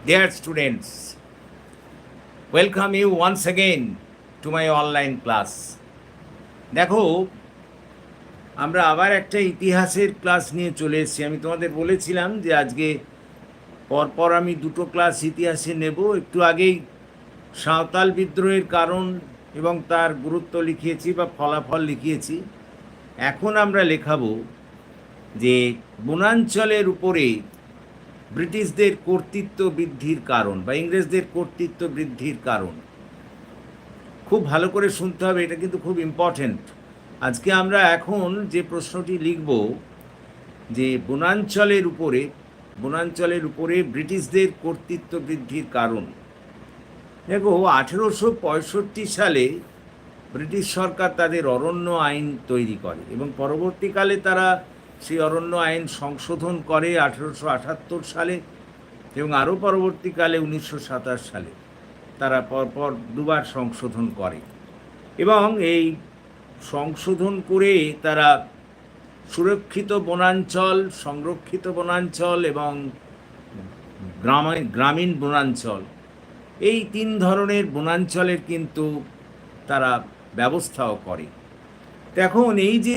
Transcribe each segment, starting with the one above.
Dear students, welcome you once again to my online class. দেখো আমরা আবার একটা ইতিহাসের ক্লাস নিয়ে চলে এসেছি। আমি তোমাদের বলেছিলাম যে আজকে পরপর আমি দুটো ক্লাস ইতিহাসে নেব। একটু আগেই সাঁওতাল বিদ্রোহের কারণ এবং তার গুরুত্ব লিখিয়েছি বা ফলাফল লিখিয়েছি। এখন আমরা লেখাবো যে বনাঞ্চলের উপরে ব্রিটিশদের কর্তৃত্ব বৃদ্ধির কারণ বা ইংরেজদের কর্তৃত্ব বৃদ্ধির কারণ। খুব ভালো করে শুনতে হবে, এটা কিন্তু খুব ইম্পর্ট্যান্ট আজকে আমরা এখন যে প্রশ্নটি লিখব, যে বনাঞ্চলের উপরে বনাঞ্চলের উপরে ব্রিটিশদের কর্তৃত্ব বৃদ্ধির কারণ। দেখো, আঠেরোশো পঁয়ষট্টি সালে ব্রিটিশ সরকার তাদের অরণ্য আইন তৈরি করে এবং পরবর্তীকালে তারা সেই অরণ্য আইন সংশোধন করে আঠেরোশো আটাত্তর সালে এবং আরও পরবর্তীকালে উনিশশো সাতাশ সালে। তারা পরপর দুবার সংশোধন করে। এবং এই সংশোধন করে তারা সুরক্ষিত বনাঞ্চল, সংরক্ষিত বনাঞ্চল এবং গ্রামে, গ্রামীণ বনাঞ্চল, এই তিন ধরনের বনাঞ্চলের কিন্তু তারা ব্যবস্থাও করে। এখন এই যে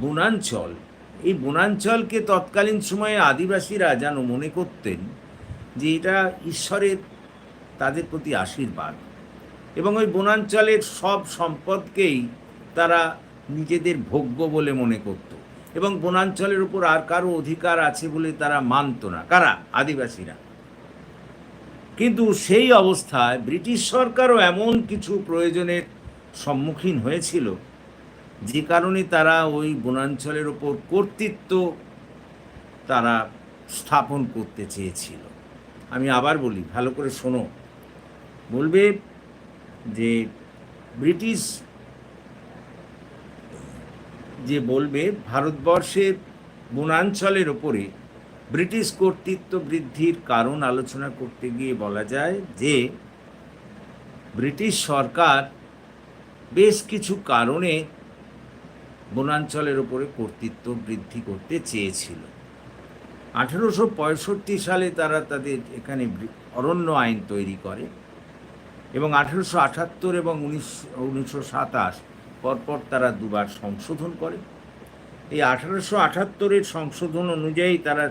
বনাঞ্চল। এই বনাঞ্চলকে তৎকালীন সময়ে আদিবাসীরা যেন মনে করতেন যে এটা ঈশ্বরের, তাদের প্রতি আশীর্বাদ। এবং ওই বনাঞ্চলের সব সম্পদকেই তারা নিজেদের ভোগ্য বলে মনে করত। এবং বনাঞ্চলের উপর আর কারও অধিকার আছে বলে তারা মানত না। কারা? আদিবাসীরা। কিন্তু সেই অবস্থায় ব্রিটিশ সরকারও এমন কিছু প্রয়োজনের সম্মুখীন হয়েছিল যে কারণে তারা ওই বনাঞ্চলের ওপর কর্তৃত্ব তারা স্থাপন করতে চেয়েছিল। আমি আবার বলি, ভালো করে শোনো। বলবে যে ব্রিটিশ যে বলবে, ভারতবর্ষের বনাঞ্চলের ওপরে ব্রিটিশ কর্তৃত্ব বৃদ্ধির কারণ আলোচনা করতে গিয়ে বলা যায় যে, ব্রিটিশ সরকার বেশ কিছু কারণে বনাঞ্চলের ওপরে কর্তৃত্ব বৃদ্ধি করতে চেয়েছিল। আঠেরোশো পঁয়ষট্টি সালে তারা তাদের এখানে অরণ্য আইন তৈরি করে এবং আঠেরোশো আটাত্তর এবং উনিশশো উনিশশো সাতাশ পরপর তারা দুবার সংশোধন করে। এই আঠারোশো আটাত্তরের সংশোধন অনুযায়ী তারা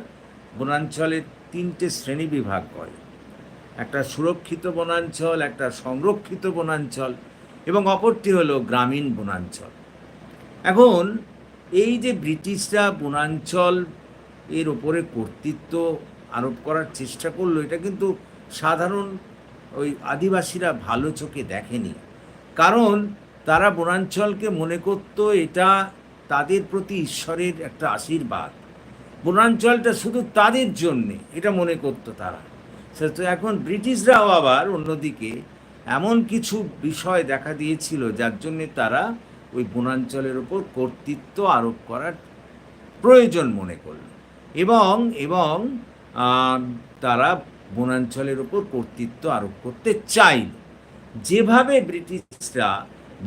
বনাঞ্চলের তিনটে শ্রেণি বিভাগ করে। একটা সুরক্ষিত বনাঞ্চল, একটা সংরক্ষিত বনাঞ্চল এবং অপরটি হলো গ্রামীণ বনাঞ্চল। এখন এই যে ব্রিটিশরা বনাঞ্চল এর ওপরে কর্তৃত্ব আরোপ করার চেষ্টা করল, এটা কিন্তু সাধারণ ওই আদিবাসীরা ভালো চোখে দেখেনি। কারণ তারা বনাঞ্চলকে মনে করত এটা তাদের প্রতি ঈশ্বরের একটা আশীর্বাদ। বনাঞ্চলটা শুধু তাদের জন্যে, এটা মনে করতো তারা। তো এখন ব্রিটিশরাও আবার অন্যদিকে এমন কিছু বিষয় দেখা দিয়েছিল, যার জন্যে তারা ওই বনাঞ্চলের ওপর কর্তৃত্ব আরোপ করার প্রয়োজন মনে করল। এবং এবং তারা বনাঞ্চলের ওপর কর্তৃত্ব আরোপ করতে চাইল। যেভাবে ব্রিটিশরা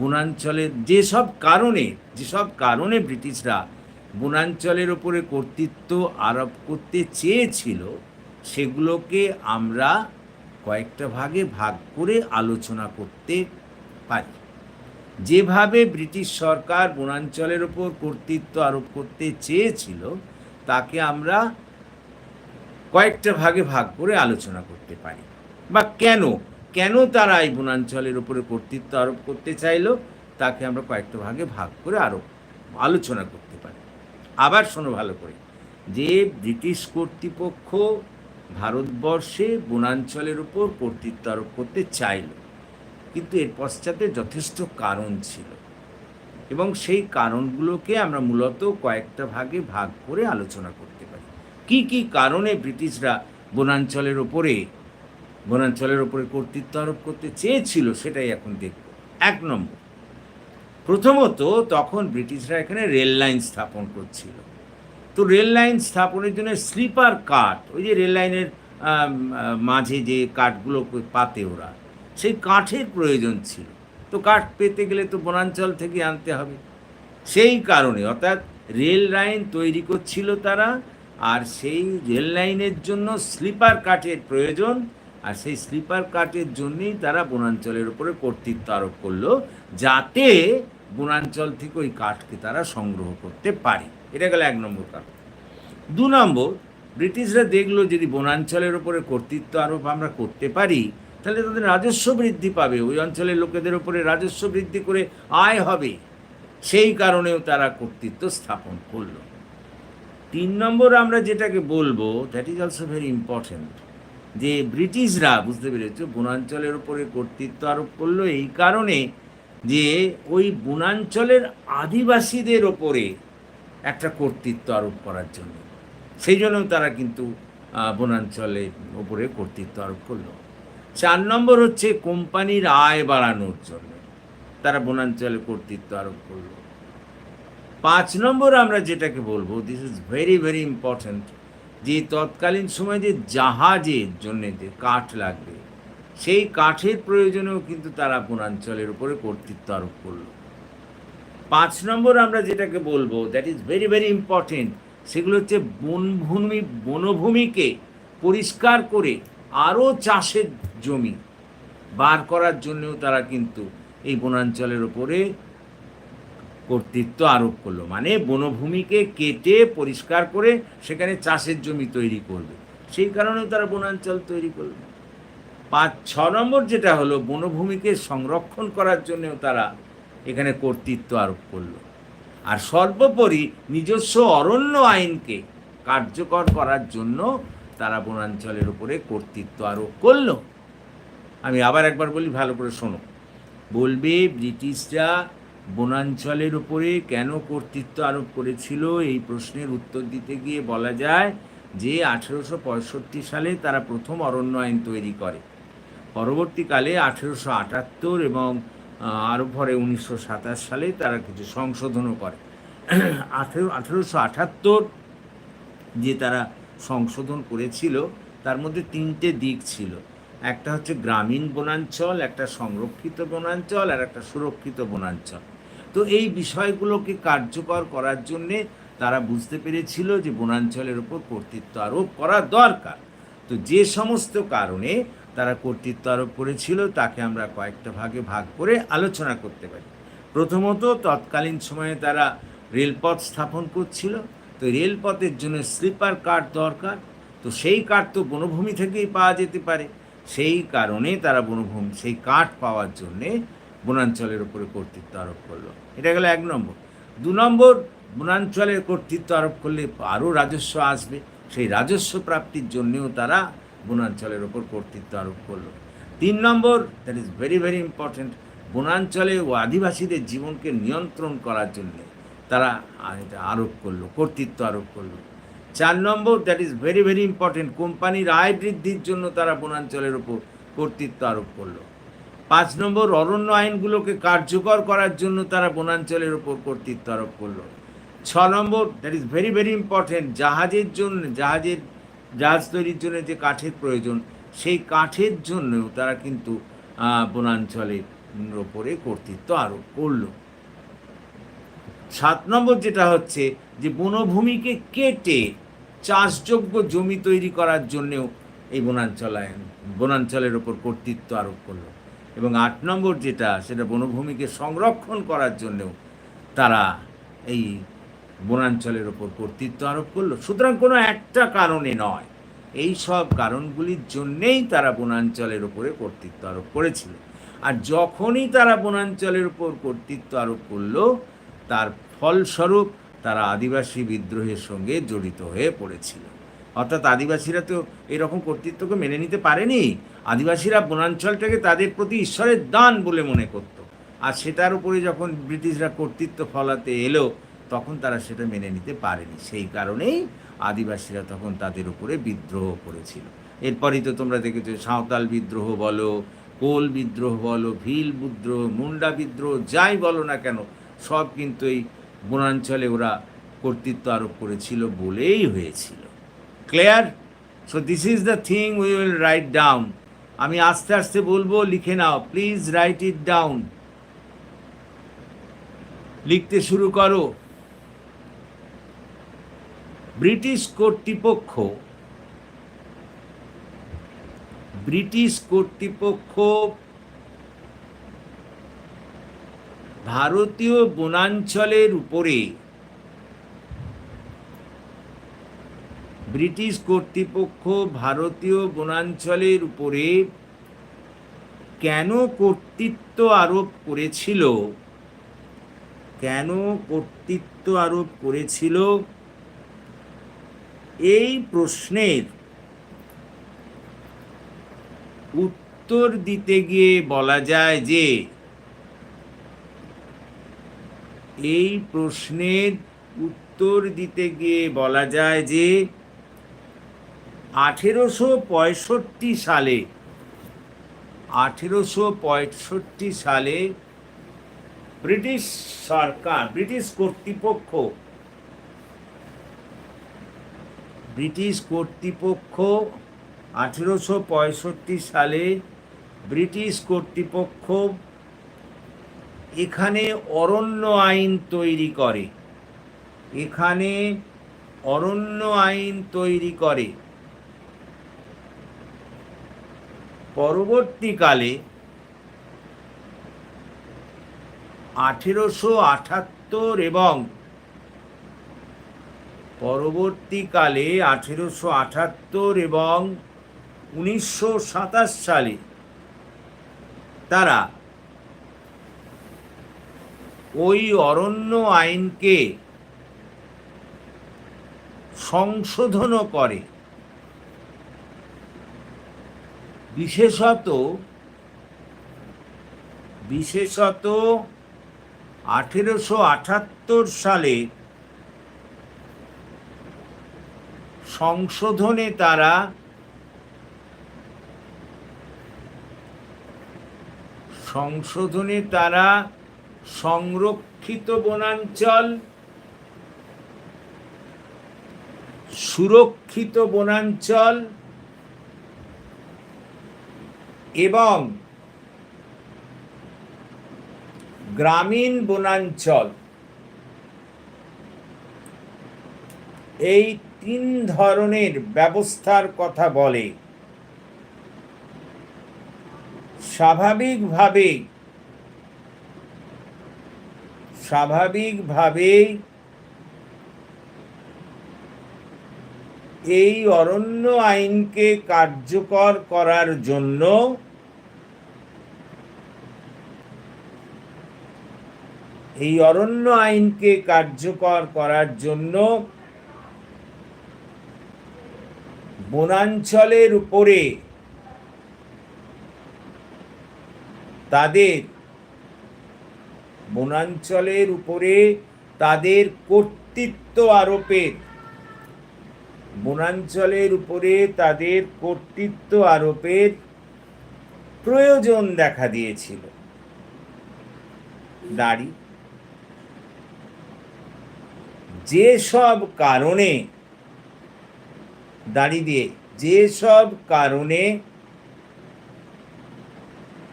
বনাঞ্চলের যেসব কারণে যেসব কারণে ব্রিটিশরা বনাঞ্চলের ওপরে কর্তৃত্ব আরোপ করতে চেয়েছিল, সেগুলোকে আমরা কয়েকটা ভাগে ভাগ করে আলোচনা করতে পারি। যেভাবে ব্রিটিশ সরকার বনাঞ্চলের ওপর কর্তৃত্ব আরোপ করতে চেয়েছিল, তাকে আমরা কয়েকটা ভাগে ভাগ করে আলোচনা করতে পারি। বা কেন? কেন তারা এই বনাঞ্চলের উপরে কর্তৃত্ব আরোপ করতে চাইল? তাকে আমরা কয়েকটা ভাগে ভাগ করে আরোপ আলোচনা করতে পারি। আবার শোনো ভালো করে, যে ব্রিটিশ কর্তৃপক্ষ ভারতবর্ষে বনাঞ্চলের উপর কর্তৃত্ব আরোপ করতে চাইল কিন্তু এর পশ্চাতে যথেষ্ট কারণ ছিল। এবং সেই কারণগুলোকে আমরা মূলত কয়েকটা ভাগে ভাগ করে আলোচনা করতে পারি। কি কি কারণে ব্রিটিশরা বনাঞ্চলের ওপরে বনাঞ্চলের ওপরে কর্তৃত্ব আরোপ করতে চেয়েছিল সেটাই এখন দেখব। এক নম্বর, প্রথমত তখন ব্রিটিশরা এখানে রেল লাইন স্থাপন করছিল। তো রেল লাইন স্থাপনের জন্য স্লিপার কাঠ, ওই যে রেল লাইনের মাঝে যে কাঠগুলো পাতে ওরা সেই কাঠের প্রয়োজন ছিল। তো কাঠ পেতে গেলে তো বনাঞ্চল থেকে আনতে হবে। সেই কারণে অর্থাৎ রেল লাইন তৈরি করছিল তারা আর সেই রেল লাইনের জন্য স্লিপার কাঠের প্রয়োজন আর সেই স্লিপার কাঠের জন্যই তারা বনাঞ্চলের উপরে কর্তৃত্ব আরোপ করল যাতে বনাঞ্চল থেকে ওই কাঠকে তারা সংগ্রহ করতে পারে। এটা গেল এক নম্বর কারণ। দু নম্বর, ব্রিটিশরা দেখল যদি বনাঞ্চলের উপরে কর্তৃত্ব আরোপ আমরা করতে পারি তাহলে তাদের রাজস্ব বৃদ্ধি পাবে। ওই অঞ্চলের লোকেদের উপরে রাজস্ব বৃদ্ধি করে আয় হবে। সেই কারণেও তারা কর্তৃত্ব স্থাপন করল। তিন নম্বর আমরা যেটাকে বলব that is also very important যে ব্রিটিশরা, বুঝতে পেরেছ, বনাঞ্চলের উপরে কর্তৃত্ব আরোপ করল। এই কারণে যে ওই বনাঞ্চলের আদিবাসীদের ওপরে একটা কর্তৃত্ব আরোপ করার জন্য। সেই জন্য তারা কিন্তু বনাঞ্চলের ওপরে কর্তৃত্ব আরোপ করল। চার নম্বর হচ্ছে কোম্পানির আয় বাড়ানোর জন্য। তারা বনাঞ্চলে কর্তৃত্ব আরোপ করল। পাঁচ নম্বর আমরা যেটাকে বলব this is very very important যে তৎকালীন সময় যে জাহাজের জন্য যে কাঠ লাগবে, সেই কাঠের প্রয়োজনেও কিন্তু তারা বনাঞ্চলের উপরে কর্তৃত্ব আরোপ করল। পাঁচ নম্বর আমরা যেটাকে বলব that is very very important সেগুলো হচ্ছে বনভূমি, বনভূমিকে পরিষ্কার করে আরও চাষের জমি বার করার জন্যও তারা কিন্তু এই বনাঞ্চলের ওপরে কর্তৃত্ব আরোপ করল। মানে বনভূমিকে কেটে পরিষ্কার করে সেখানে চাষের জমি তৈরি করবে। সেই কারণেও তারা বনাঞ্চল তৈরি করবে পাঁচ, ছ নম্বর যেটা হলো, বনভূমিকে সংরক্ষণ করার জন্যও তারা এখানে কর্তৃত্ব আরোপ করল। আর সর্বোপরি নিজস্ব অরণ্য আইনকে কার্যকর করার জন্য তারা বনাঞ্চলের উপরে কর্তৃত্ব আরোপ করল। আমি আবার একবার বলি ভালো করে শোনো। বলবে ব্রিটিশরা বনাঞ্চলের উপরে কেন কর্তৃত্ব আরোপ করেছিল? এই প্রশ্নের উত্তর দিতে গিয়ে বলা যায় যে আঠেরোশো পঁয়ষট্টি সালে তারা প্রথম অরণ্য আইন তৈরি করে। পরবর্তীকালে আঠেরোশো আটাত্তর এবং আরও পরে উনিশশো সাতাশ সালে তারা কিছু সংশোধনও করে। আঠেরো আঠেরোশো আটাত্তর যে তারা সংশোধন করেছিল, তার মধ্যে তিনটে দিক ছিল। একটা হচ্ছে গ্রামীণ বনাঞ্চল, একটা সংরক্ষিত বনাঞ্চল, আর একটা সুরক্ষিত বনাঞ্চল। তো এই বিষয়গুলোকে কার্যকর করার জন্যে তারা বুঝতে পেরেছিল যে বনাঞ্চলের ওপর কর্তৃত্ব আরোপ করা দরকার। তো যে সমস্ত কারণে তারা কর্তৃত্ব আরোপ করেছিল, তাকে আমরা কয়েকটা ভাগে ভাগ করে আলোচনা করতে পারি। প্রথমত, তৎকালীন সময়ে তারা রেলপথ স্থাপন করছিল। তো রেলপথের জন্য স্লিপার কাঠ দরকার? তো সেই কাঠ তো বনভূমি থেকেই পাওয়া যেতে পারে। সেই কারণে তারা বনভূমি, সেই কাঠ পাওয়ার জন্যে বনাঞ্চলের উপরে কর্তৃত্ব আরোপ করল। এটা গেল এক নম্বর। দু নম্বর, বনাঞ্চলের কর্তৃত্ব আরোপ করলে আরও রাজস্ব আসবে। সেই রাজস্ব প্রাপ্তির জন্যেও তারা বনাঞ্চলের ওপর কর্তৃত্ব আরোপ করল। তিন নম্বর that is very very important বনাঞ্চলে ও আদিবাসীদের জীবনকে নিয়ন্ত্রণ করার জন্য তারা আরোপ করল, কর্তৃত্ব আরোপ করল। চার নম্বর that is very very important কোম্পানির আয় বৃদ্ধির জন্য তারা বনাঞ্চলের ওপর কর্তৃত্ব আরোপ করল। পাঁচ নম্বর, অরণ্য আইনগুলোকে কার্যকর করার জন্য তারা বনাঞ্চলের ওপর কর্তৃত্ব আরোপ করল। ছ নম্বর that is very very important জাহাজের জন্য, জাহাজের জাহাজ তৈরির জন্য যে কাঠের প্রয়োজন, সেই কাঠের জন্যও তারা কিন্তু বনাঞ্চলের ওপরে কর্তৃত্ব আরোপ করল। সাত নম্বর যেটা হচ্ছে যে বনভূমিকে কেটে চাষযোগ্য জমি তৈরি করার জন্যেও এই বনাঞ্চল আইন বনাঞ্চলের ওপর কর্তৃত্ব আরোপ করল। এবং আট নম্বর যেটা, সেটা বনভূমিকে সংরক্ষণ করার জন্যেও তারা এই বনাঞ্চলের ওপর কর্তৃত্ব আরোপ করল। সুতরাং কোনো একটা কারণে নয়, এই সব কারণগুলির জন্যেই তারা বনাঞ্চলের ওপরে কর্তৃত্ব আরোপ করেছিল। আর যখনই তারা বনাঞ্চলের উপর কর্তৃত্ব আরোপ করল তার ফলস্বরূপ তারা আদিবাসী বিদ্রোহের সঙ্গে জড়িত হয়ে পড়েছিল। অর্থাৎ আদিবাসীরা তো এরকম কর্তৃত্বকে মেনে নিতে পারেনি। আদিবাসীরা বনাঞ্চলটাকে তাদের প্রতি ঈশ্বরের দান বলে মনে করত। আর সেটার উপরে যখন ব্রিটিশরা কর্তৃত্ব ফলাতে এলো, তখন তারা সেটা মেনে নিতে পারেনি। সেই কারণেই আদিবাসীরা তখন তাদের উপরে বিদ্রোহ করেছিল। এরপরই তো তোমরা দেখেছ, সাঁওতাল বিদ্রোহ বলো, কোল বিদ্রোহ বলো, ভিল বিদ্রোহ, মুন্ডা বিদ্রোহ, যাই বলো না কেন সব কিন্তু এই বনাঞ্চলে ওরা কর্তৃত্ব আরোপ করেছিল বলেই হয়েছিল। Clear? So this is the thing we will write down আমি আস্তে আস্তে বলব, লিখে নাও। প্লিজ রাইট ইট ডাউন লিখতে শুরু করো। ব্রিটিশ কর্তৃপক্ষ ব্রিটিশ কর্তৃপক্ষ ভারতীয় বনাঞ্চলের উপরে ব্রিটিশ কর্তৃপক্ষ ভারতীয় বনাঞ্চলের উপরে কেন কর্তৃত্ব আরোপ করেছিল? কেন কর্তৃত্ব আরোপ করেছিল? এই প্রশ্নের উত্তর দিতে গিয়ে বলা যায় যে এই প্রশ্নের উত্তর দিতে গিয়ে বলা যায় যে আঠেরোশো পঁয়ষট্টি সালে, আঠেরোশো পঁয়ষট্টি সালে ব্রিটিশ সরকার, ব্রিটিশ কর্তৃপক্ষ ব্রিটিশ কর্তৃপক্ষ আঠেরোশো পঁয়ষট্টি সালে ব্রিটিশ কর্তৃপক্ষ এখানে অরণ্য আইন তৈরি করে। এখানে অরণ্য আইন তৈরি করে। পরবর্তীকালে আঠেরোশো আঠাত্তর এবং পরবর্তীকালে আঠেরোশো আঠাত্তর এবং উনিশশো সাতাশ সালে তারা ওই অরণ্য আইনকে সংশোধনও করে। বিশেষত বিশেষত আঠেরোশো আঠাত্তর সালে সংশোধনে তারা সংশোধনে তারা সংরক্ষিত বনাঞ্চল সুরক্ষিত বনাঞ্চল এবং গ্রামীণ বনাঞ্চল। এই তিন ধরনের ব্যবস্থার কথা বলে। স্বাভাবিকভাবে স্বাভাবিকভাবেই এই অরণ্য আইনকে কার্যকর করার জন্য এই অরণ্য আইনকে কার্যকর করার জন্য বনাঞ্চলের উপরে তাদের বনাঞ্চলের উপরে তাদের কর্তৃত্ব আরোপের। বনাঞ্চলের উপরে তাদের কর্তৃত্ব আরোপের প্রয়োজন দেখা দিয়েছিল। দাঁড়ি। যেসব কারণে, দাঁড়ি দিয়ে যেসব কারণে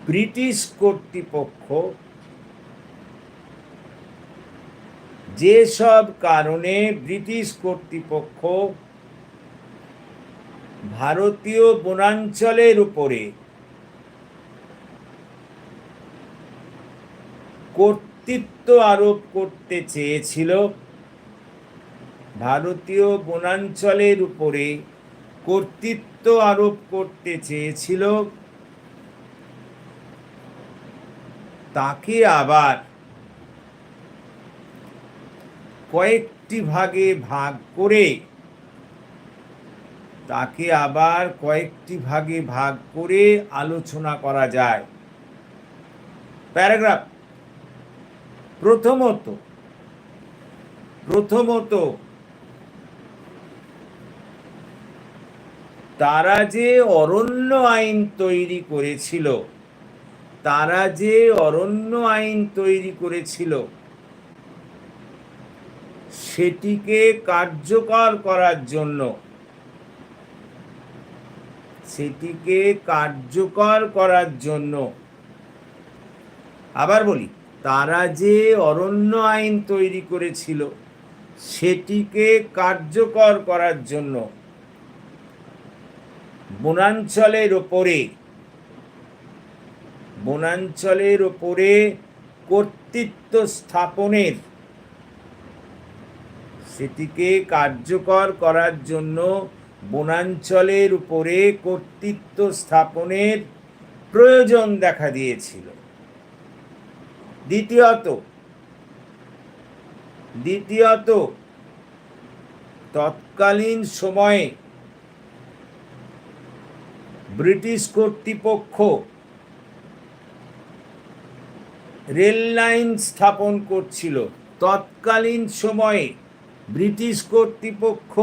ব্রিটিশ কর্তৃপক্ষ যেসব কারণে ব্রিটিশ কর্তৃপক্ষ ভারতীয় বনাঞ্চলের উপরে কর্তৃত্ব আরোপ করতে চেয়েছিল, ভারতীয় বনাঞ্চলের উপরে কর্তৃত্ব আরোপ করতে চেয়েছিল, তাকে আবার কয়েকটি ভাগে ভাগ করে। তাকে আবার কয়েকটি ভাগে ভাগ করে আলোচনা করা যায়। প্যারাগ্রাফ। প্রথমত প্রথমত, তারা যে অরণ্য আইন তৈরি করেছিল, তারা যে অরণ্য আইন তৈরি করেছিল সেটিকে কার্যকর করার জন্য। সেটিকে কার্যকর করার জন্য। আবার বলি, তারা যে অরণ্য আইন তৈরি করেছিল, সেটিকে কার্যকর করার জন্য বনাঞ্চলের ওপরে বনাঞ্চলের ওপরে কর্তৃত্ব স্থাপনের সেটিকে কার্যকর করার জন্য বনাঞ্চলের উপরে কর্তৃত্ব স্থাপনের প্রয়োজন দেখা দিয়েছিল। দ্বিতীয়ত দ্বিতীয়ত, তৎকালীন সময়ে ব্রিটিশ কর্তৃপক্ষ রেল লাইন স্থাপন করছিল। তৎকালীন সময়ে ব্রিটিশ কর্তৃপক্ষ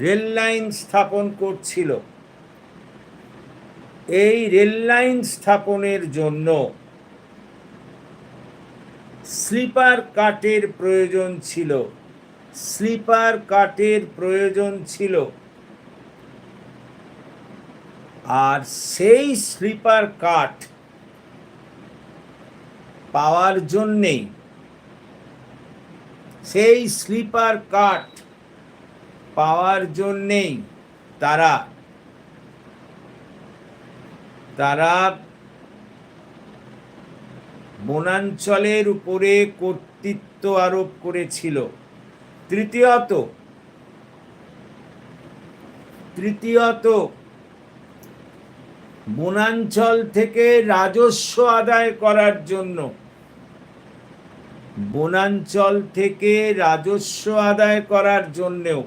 রেল লাইন স্থাপন করছিল। এই রেল লাইন স্থাপনের জন্য স্লিপার কাটের প্রয়োজন ছিল। স্লিপার কাটের প্রয়োজন ছিল। আর সেই স্লিপার কাঠ পাওয়ার জন্যেই সেই স্লিপার কাঠ পাওয়ার জন্যেই তারা তারা বনাঞ্চলের উপরে কর্তৃত্ব আরোপ করেছিল। তৃতীয়ত তৃতীয়ত, বনাঞ্চল থেকে রাজস্ব আদায় করার জন্য বনাঞ্চল থেকে রাজস্ব আদায় করার জন্যেও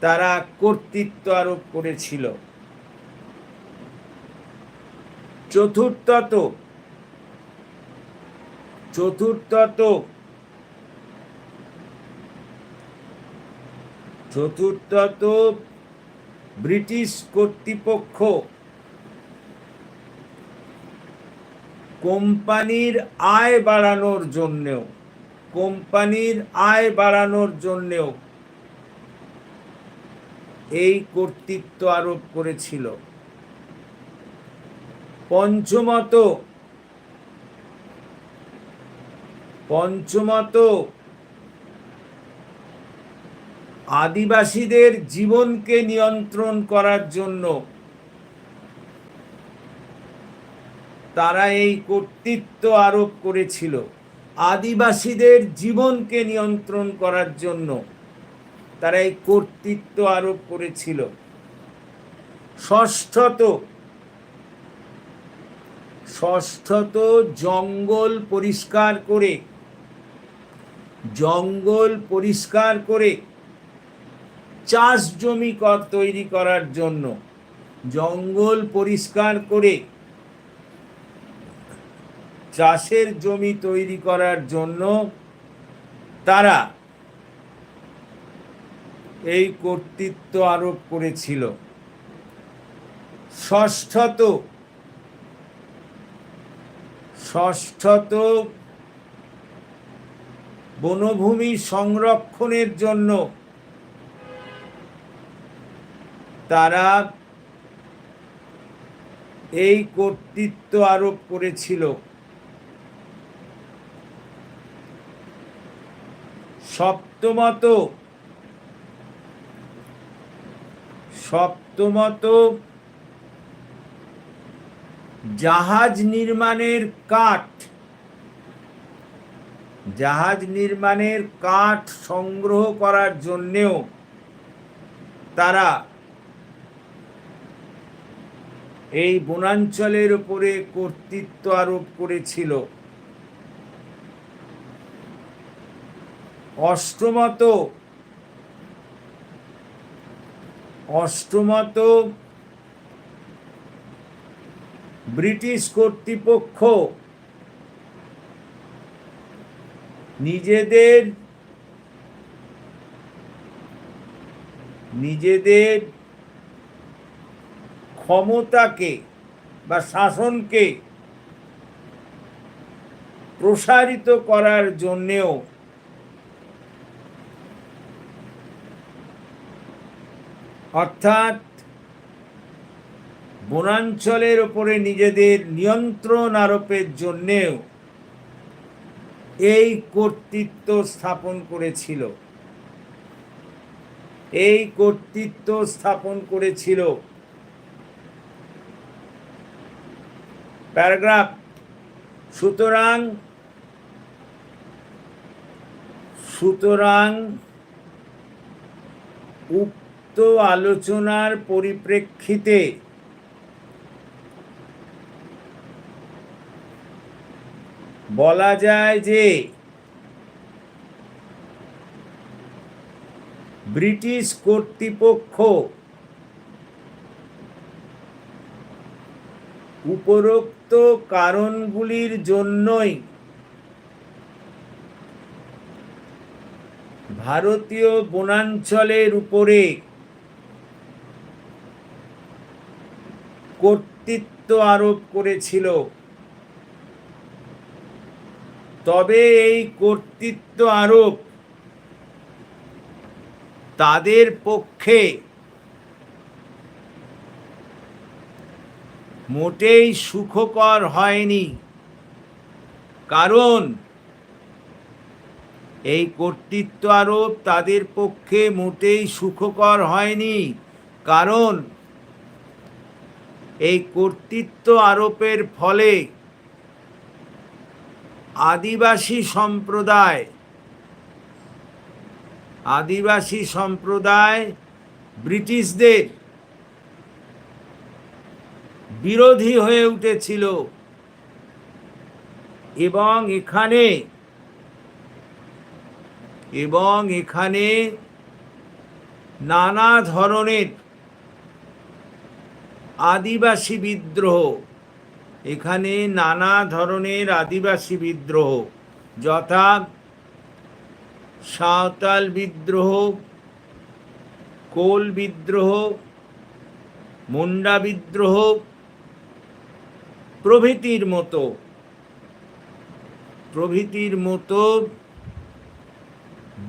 তারা কর্তৃত্ব আরোপ করেছিল। চতুর্থত চতুর্থত চতুর্থত ব্রিটিশ কর্তৃপক্ষ কোম্পানির আয় বাড়ানোর জন্যেও, কোম্পানির আয় বাড়ানোর জন্যেও এই কর্তৃত্ব আরোপ করেছিল। পঞ্চমত পঞ্চমত, আদিবাসীদের জীবনকে নিয়ন্ত্রণ করার জন্য তারা এই কর্তৃত্ব আরোপ করেছিল আদিবাসীদের জীবনকে নিয়ন্ত্রণ করার জন্য। তারা এই কর্তৃত্ব আরোপ করেছিল। ষষ্ঠত ষষ্ঠত জঙ্গল পরিষ্কার করে, জঙ্গল পরিষ্কার করে চাষ জমি কর তৈরি করার জন্য, জঙ্গল পরিষ্কার করে চাষের জমি তৈরি করার জন্য তারা এই কর্তৃত্ব আরোপ করেছিল। ষষ্ঠত ষষ্ঠত বনভূমি সংরক্ষণের জন্য তারা এই কর্তৃত্ব আরোপ করেছিল। সপ্তমত। সপ্তমত, জাহাজ নির্মাণের কাঠ। জাহাজ নির্মাণের কাঠ সংগ্রহ করার জন্যেও তারা এই বনাঞ্চলের উপরে কর্তৃত্ব আরোপ করেছিল। অষ্টমত অষ্টমত ব্রিটিশ কর্তৃপক্ষ নিজেদের নিজেদের ক্ষমতাকে বা শাসনকে প্রসারিত করার জন্যেও অর্থাৎ বনাঞ্চলের ওপরে নিজেদের নিয়ন্ত্রণ আরোপের জন্যেও এই কর্তৃত্ব স্থাপন করেছিল। এই কর্তৃত্ব স্থাপন করেছিল। প্যারাগ্রাফ। সুতরাং সুতরাং উক্ত আলোচনার পরিপ্রেক্ষিতে বলা যায় যে ব্রিটিশ কর্তৃপক্ষ উপরোক্ত কারণগুলির জন্যই ভারতীয় বনাঞ্চলের উপরে কর্তৃত্ব আরোপ করেছিল। তবে এই কর্তৃত্ব আরোপ তাদের পক্ষে মোটেই সুখকর হয়নি। কারণ এই কর্তৃত্ব আরোপ তাদের পক্ষে মোটেই সুখকর হয়নি। কারণ এই কর্তৃত্ব আরোপের ফলে আদিবাসী সম্প্রদায় আদিবাসী সম্প্রদায় ব্রিটিশদের বিরোধী হয়ে উঠেছিল এবং এখানে এবং এখানে নানা ধরনের আদিবাসী বিদ্রোহ। এখানে নানা ধরনের আদিবাসী বিদ্রোহ, যথা সাঁওতাল বিদ্রোহ, কোল বিদ্রোহ, মুন্ডা বিদ্রোহ প্রভৃতির মতো। প্রভৃতির মতো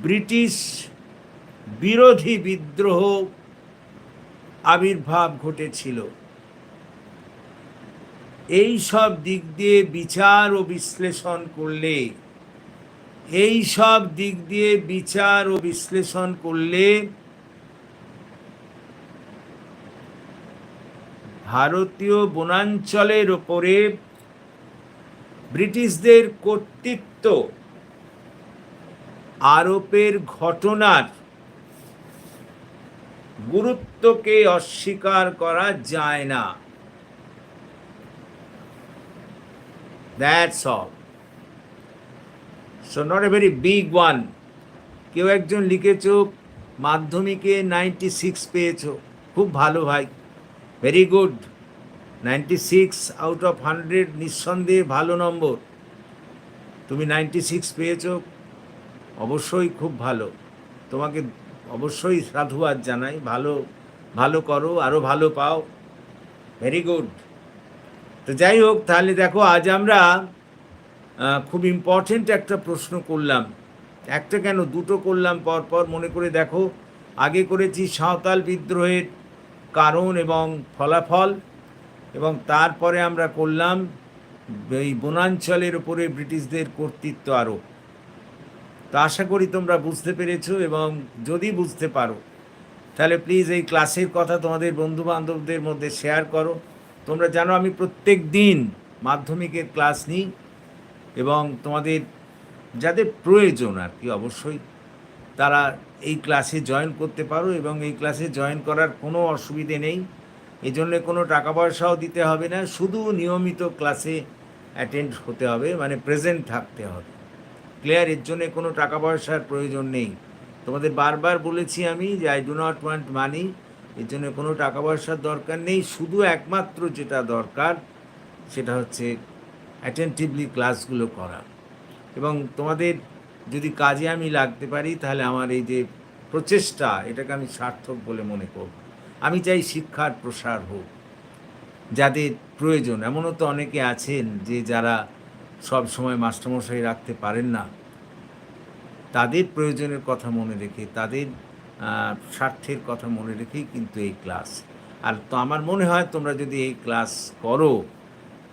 ব্রিটিশ বিরোধী বিদ্রোহ আবির্ভাব ঘটেছিল। এই সব দিক দিয়ে বিচার ও বিশ্লেষণ করলে, এই সব দিক দিয়ে বিচার ও বিশ্লেষণ করলে ভারতীয় বনাঞ্চলের ওপরে ব্রিটিশদের কর্তৃত্ব আরোপের ঘটনার গুরুত্বকে অস্বীকার করা যায় না। That's also not a very big one কেউ একজন লিখেছ, মাধ্যমিকে নাইনটি সিক্স পেয়েছ। খুব ভালো ভাই। Very good ninety six out of hundred নিঃসন্দেহে ভালো নম্বর। তুমি নাইনটি সিক্স পেয়েছ। অবশ্যই খুব ভালো। তোমাকে অবশ্যই সাধুবাদ জানাই। ভালো ভালো করো আরও ভালো পাও। ভেরি গুড তো যাই হোক, তাহলে দেখো আজ আমরা খুব ইম্পর্টেন্ট একটা প্রশ্ন করলাম। একটা কেন? দুটো করলাম পরপর, মনে করে দেখো। আগে করেছি সাঁওতাল বিদ্রোহের কারণ এবং ফলাফল এবং তারপরে আমরা করলাম এই বনাঞ্চলের উপরে ব্রিটিশদের কর্তৃত্ব আরোপ তো আশা করি তোমরা বুঝতে পেরেছ এবং যদি বুঝতে পারো, তাহলে প্লিজ এই ক্লাসের কথা তোমাদের বন্ধু বান্ধবদের মধ্যে শেয়ার করো। তোমরা জানো আমি প্রত্যেক দিন মাধ্যমিকের ক্লাস নিই এবং তোমাদের যাদের প্রয়োজন আর কি অবশ্যই তারা এই ক্লাসে জয়েন করতে পারো এবং এই ক্লাসে জয়েন করার কোনো অসুবিধে নেই। এই জন্যে কোনো টাকা পয়সাও দিতে হবে না, শুধু নিয়মিত ক্লাসে অ্যাটেন্ড হতে হবে মানে প্রেজেন্ট থাকতে হবে। ক্লিয়ার? এর জন্যে কোনো টাকা পয়সার প্রয়োজন নেই। তোমাদের বারবার বলেছি আমি যে I do not want money এর জন্য কোনো টাকা পয়সার দরকার নেই। শুধু একমাত্র যেটা দরকার, সেটা হচ্ছে অ্যাটেন্টিভলি ক্লাসগুলো করা। এবং তোমাদের যদি কাজে আমি লাগতে পারি, তাহলে আমার এই যে প্রচেষ্টা, এটাকে আমি সার্থক বলে মনে করব। আমি চাই শিক্ষার প্রসার হোক, যাদের প্রয়োজন। এমনও তো অনেকে আছেন যে যারা সব সময় মাস্টারমশাই রাখতে পারেন না। তাদের প্রয়োজনের কথা মনে রেখে, তাদের স্বার্থের কথা মনে রেখেই কিন্তু এই ক্লাস। আর তো আমার মনে হয় তোমরা যদি এই ক্লাস করো,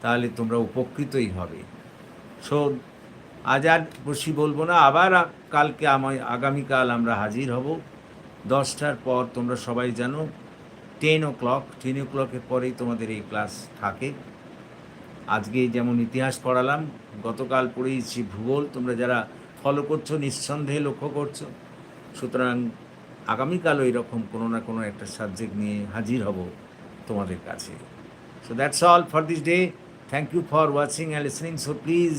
তাহলে তোমরা উপকৃতই হবে। সো, আজ আর বেশি বলব না, আবার কালকে আমায় আগামীকাল আমরা হাজির হব। দশটার পর তোমরা সবাই জানো, টেন ও ক্লক টেন ও ক্লকের পরেই তোমাদের এই ক্লাস থাকে। আজকে যেমন ইতিহাস পড়ালাম, গতকাল পড়িয়েছি ভূগোল। তোমরা যারা ফলো করছ, নিঃসন্দেহে লক্ষ্য করছ। সুতরাং আগামীকালও এরকম কোনো না কোনো একটা সাবজেক্ট নিয়ে হাজির হব তোমাদের কাছে। So that's all for this day thank you for watching and listening so please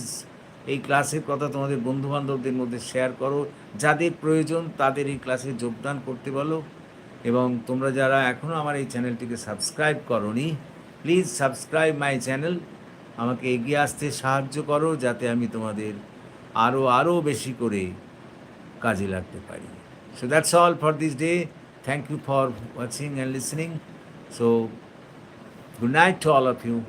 এই ক্লাসের কথা তোমাদের বন্ধুবান্ধবদের মধ্যে শেয়ার করো। যাদের প্রয়োজন তাদের এই ক্লাসে যোগদান করতে বলো। এবং তোমরা যারা এখনও আমার এই চ্যানেলটিকে সাবস্ক্রাইব করনি প্লিজ সাবস্ক্রাইব মাই চ্যানেল আমাকে এগিয়ে আসতে সাহায্য করো যাতে আমি তোমাদের আরও আরও বেশি করে কাজে লাগতে পারি। So that's all for this day. Thank you for watching and listening. So good night to all of you.